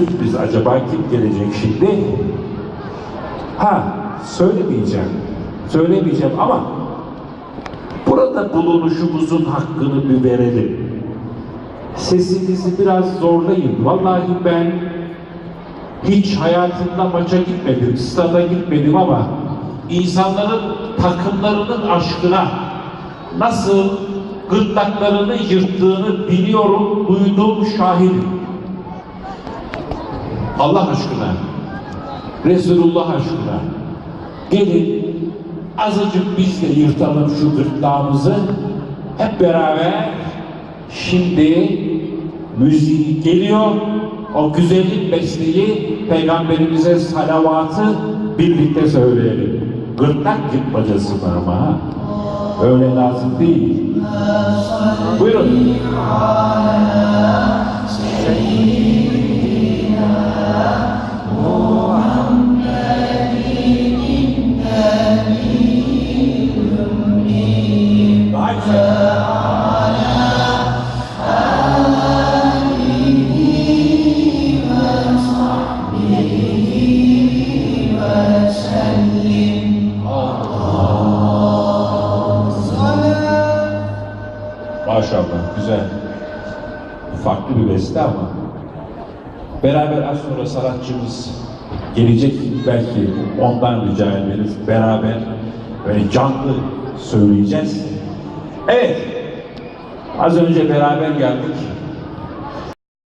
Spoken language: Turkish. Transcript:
sürpriz acaba kim gelecek şimdi? Ha söylemeyeceğim. Söylemeyeceğim ama burada bulunuşumuzun hakkını bir verelim. Sesinizi biraz zorlayın. Vallahi ben hiç hayatımda maça gitmedim, stada gitmedim ama insanların takımlarının aşkına nasıl gırtlaklarını yırttığını biliyorum, duydum, şahidim. Allah aşkına, Resulullah aşkına gelin azıcık biz de yırtalım şu gırtlağımızı hep beraber şimdi müziği geliyor o güzellik besteyi peygamberimize salavatı birlikte söyleyelim. Gırtlak yırtmacası var ama. Öyle lazım değil. Buyurun. Maşallah güzel. Farklı bir beste ama beraber az sonra sanatçımız gelecek belki ondan rica ederiz. Beraber böyle canlı söyleyeceğiz. Evet. Az önce beraber geldik.